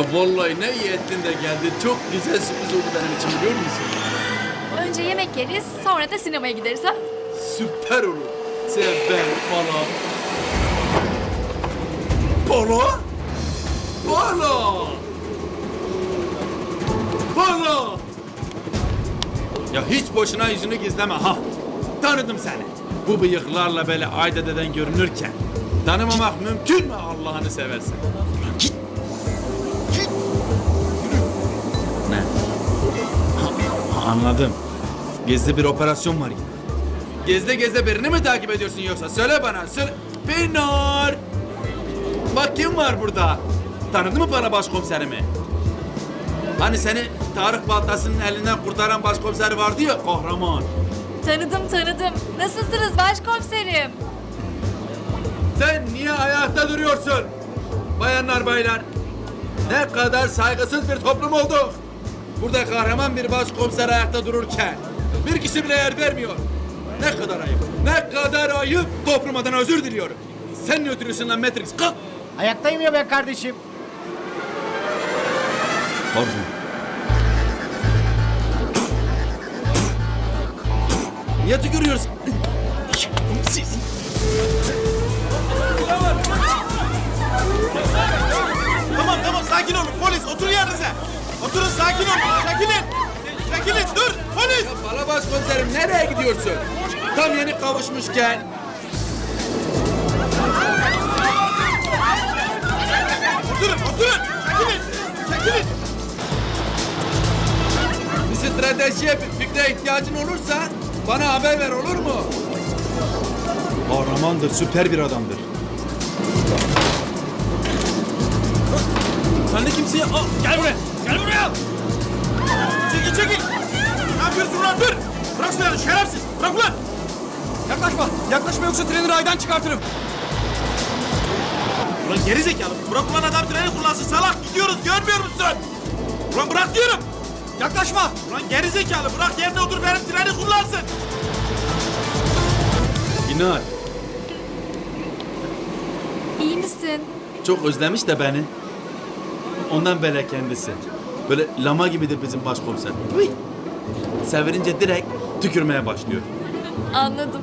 Ya vallahi ne iyi ettin de geldin. Çok güzel sürpriz oldu benim için biliyor musun? Önce yemek yeriz, sonra da sinemaya gideriz ha. Süper olur. Sen, ben, bana. Bana? Bana! Bana! Ya hiç boşuna yüzünü gizleme ha. Tanıdım seni. Bu bıyıklarla böyle ayda deden görünürken tanımamak mümkün mü Allah'ını seversen? Git. Git. Anladım. Gizli bir operasyon var yine. Gezde gezde birini mi takip ediyorsun yoksa? Söyle bana. Söyle. Pinor. Bak kim var burada? Tanıdı mı bana başkomiserimi? Hani seni Tarık Baltası'nın elinden kurtaran başkomiser vardı ya kahraman. Tanıdım tanıdım. Nasılsınız başkomiserim? Sen niye ayakta duruyorsun? Bayanlar baylar. Ne kadar saygısız bir toplum olduk. Burada kahraman bir başkomiser ayakta dururken bir kişi bile yer vermiyor. Ne kadar ayıp. Ne kadar ayıp. Toplum adına özür diliyorum. Sen ne oturuyorsun lan Matrix? Kalk. Ayaktayım ya ben kardeşim. Pardon. Niye tükürüyorsun? Siz. Tamam tamam sakin olun polis otur yerinize. Oturun sakin olun. Çekilin. Çekilin dur polis. Ya bana başkomiserim nereye gidiyorsun? Tam yeni kavuşmuşken. Oturun oturun. Çekilin. Çekilin. Bir stratejiye, bir fikre ihtiyacın olursa bana haber ver olur mu? Kahramandır, süper bir adamdır. Sen de kimsin ya? Aa, gel buraya. Gel buraya. Çekil çekil. Ne yapıyorsun lan dur. Bırak silahını şerefsiz. Bırak ulan. Yaklaşma. Yaklaşma yoksa treni raydan çıkartırım. Ulan geri zekalı. Bırak ulan adam treni kullansın. Salak gidiyoruz görmüyor musun? Ulan bırak diyorum. Yaklaşma. Ulan geri zekalı. Bırak yerine otur benim treni kullansın. İnar, İyi misin? çok özlemiş de beni. Ondan böyle kendisi. Böyle lama gibidir bizim başkomiser. Uy! Sevirince direkt tükürmeye başlıyor. Anladım.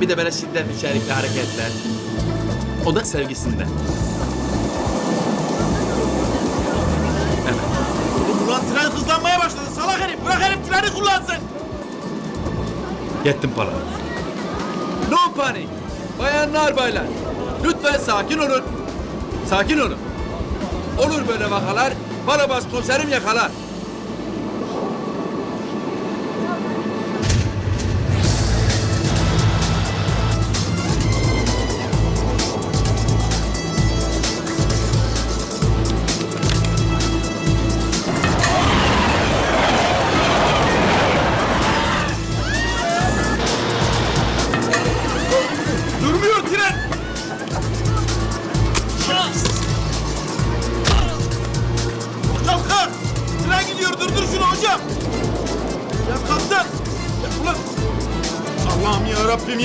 Bir de böyle şiddet içerikli hareketler. O da sevgisinden. Evet. Ulan tren hızlanmaya başladı. Salak herif. Bırak herif treni kullansın. Yettim para. No panik. Bayanlar baylar. Lütfen sakin olun. Sakin olun. Olur böyle vakalar. Bana başkomiserim yakalar.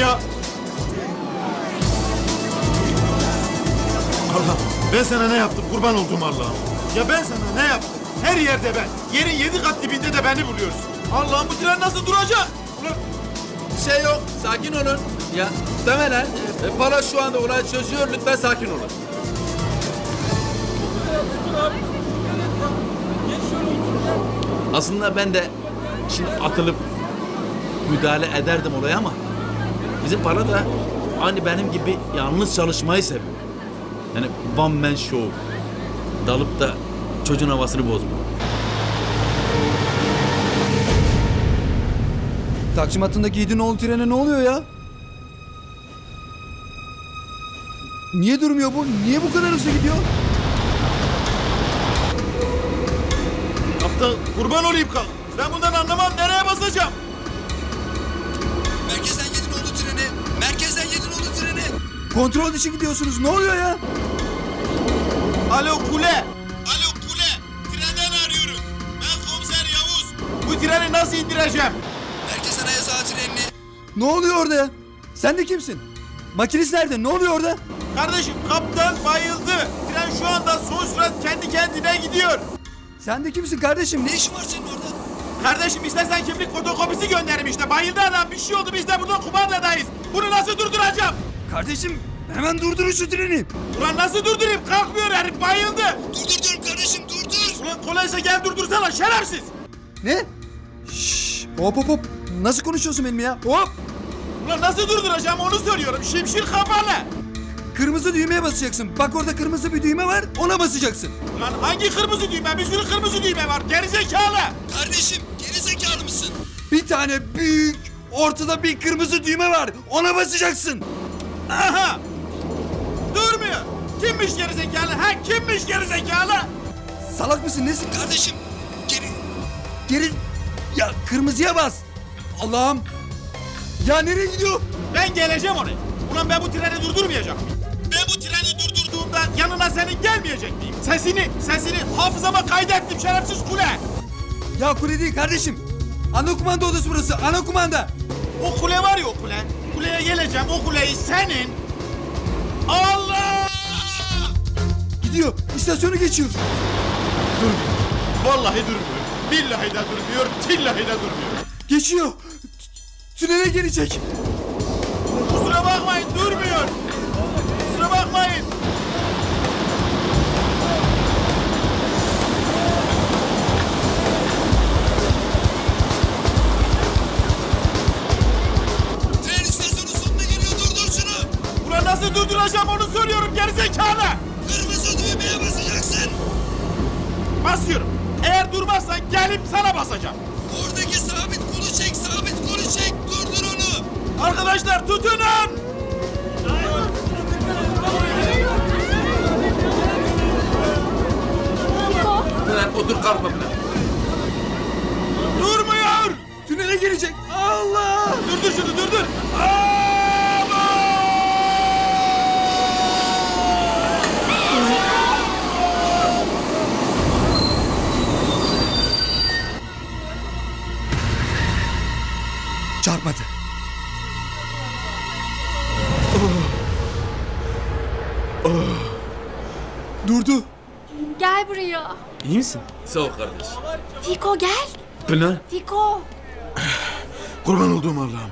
Ya. Allah ben sana ne yaptım kurban olduğum Allah'ım. Ya ben sana ne yaptım? Her yerde ben. Yerin yedi kat dibinde de beni buluyorsun. Allah'ım bu tren nasıl duracak? Ulan Bir şey yok. Sakin olun. Ya muhtemelen e, para şu anda olayı çözüyor. Lütfen sakin olun. Aslında ben de şimdi atılıp müdahale ederdim oraya ama bizim para da aynı benim gibi yalnız çalışmayı seviyor. Yani one man show. Dalıp da çocuğun havasını bozma. Taksimatındaki İdinoğlu trene ne oluyor ya? Niye durmuyor bu? Niye bu kadar hızlı gidiyor? Kaptan kurban olayım kalk. Ben bundan anlamam. Nereye basacağım? Merkezden treni. Merkezden yedin oldu treni. Kontrol dışı gidiyorsunuz. Ne oluyor ya? Alo kule. Alo kule. Trenden arıyorum. Ben komiser Yavuz. Bu treni nasıl indireceğim? Merkezden Ayaza trenini. Ne oluyor orada ya? Sen de kimsin? Makinist nerede? Ne oluyor orada? Kardeşim kaptan bayıldı. Tren şu anda son sürat kendi kendine gidiyor. Sen de kimsin kardeşim? Ne işin var senin orada? Kardeşim istersen kimlik fotokopisi gönderirim işte. Bayıldı adam bir şey oldu biz de burada kumandadayız. Bunu nasıl durduracağım? Kardeşim hemen durdurun şu treni. Ulan nasıl durdurayım? Kalkmıyor herif bayıldı. Durdur diyorum kardeşim durdur. Ulan kolaysa gel durdursana şerefsiz. Ne? Şşş. Hop hop hop. Nasıl konuşuyorsun benimle ya? Hop. Ulan nasıl durduracağım onu soruyorum. Şimşir kafalı. Kırmızı düğmeye basacaksın. Bak orada kırmızı bir düğme var. Ona basacaksın. Lan hangi kırmızı düğme? Bir sürü kırmızı düğme var. Gerizekalı. Kardeşim geri zekalı mısın? Bir tane büyük ortada bir kırmızı düğme var. Ona basacaksın. Aha. Durmuyor. Kimmiş gerizekalı? Ha kimmiş gerizekalı? Salak mısın nesin? Kardeşim geri. Geri... Ya kırmızıya bas. Allah'ım. Ya nereye gidiyor? Ben geleceğim oraya. Ulan ben bu treni durdurmayacağım. Yanına senin gelmeyecek miyim? Sesini, sesini hafızama kaydettim şerefsiz kule. Ya kule değil kardeşim. Ana kumanda odası burası. Ana kumanda. O kule var ya o kule. Kuleye geleceğim. O kuleyi senin... Allah! Gidiyor. İstasyonu geçiyor. Vallahi durmuyor. Billahi de durmuyor. Tillahi de durmuyor. Geçiyor. T- Tünele gelecek. Soruyorum gerizekalı. Kırmızı düğmeye basacaksın. Basıyorum. Eğer durmazsan gelip sana basacağım. Oradaki sabit kolu çek sabit kolu çek durdur onu. Arkadaşlar tutunun. Otur kalkma bile. Çarpmadı. Durdu. gel buraya. İyi misin? Sağ ol kardeş. Fiko gel. Pınar. Fiko. Kurban olduğum Allah'ım.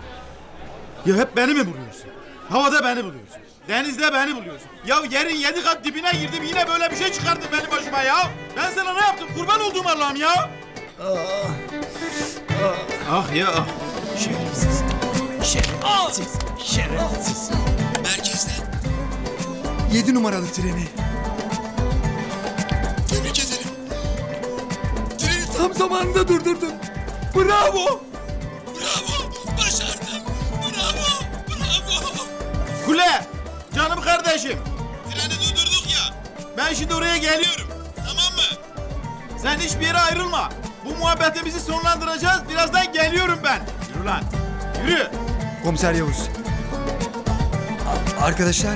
Ya hep beni mi buluyorsun? Havada beni buluyorsun. Denizde beni buluyorsun. Ya yerin yedi kat dibine girdim yine böyle bir şey çıkardın benim başıma ya. Ben sana ne yaptım? Kurban olduğum Allah'ım ya. Ah ya ah. Merkezden. Yedi numaralı treni. Tebrik ederim. Treni Tam zamanında durdurdun. Bravo. Bravo! Başardım! Bravo! Bravo! Kule! Canım kardeşim. Treni durdurduk ya. Ben şimdi oraya geliyorum. Sen hiçbir yere ayrılma. Bu muhabbetimizi sonlandıracağız. Birazdan geliyorum ben. Yürü lan. Yürü. Komiser Yavuz. A- Arkadaşlar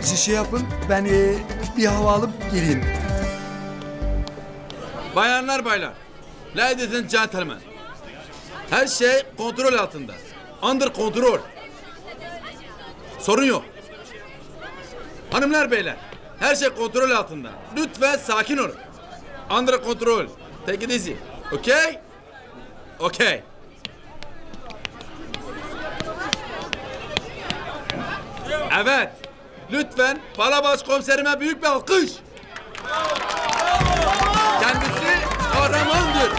siz şey yapın ben e, bir hava alıp geleyim. Bayanlar baylar. Ladies and gentlemen. Her şey kontrol altında. Under kontrol. Sorun yok. Hanımlar beyler. Her şey kontrol altında. Lütfen sakin olun. Under kontrol. Take it easy. Okay? Okay. Evet. Lütfen Palabaş komiserime büyük bir alkış. Kendisi kahramandır.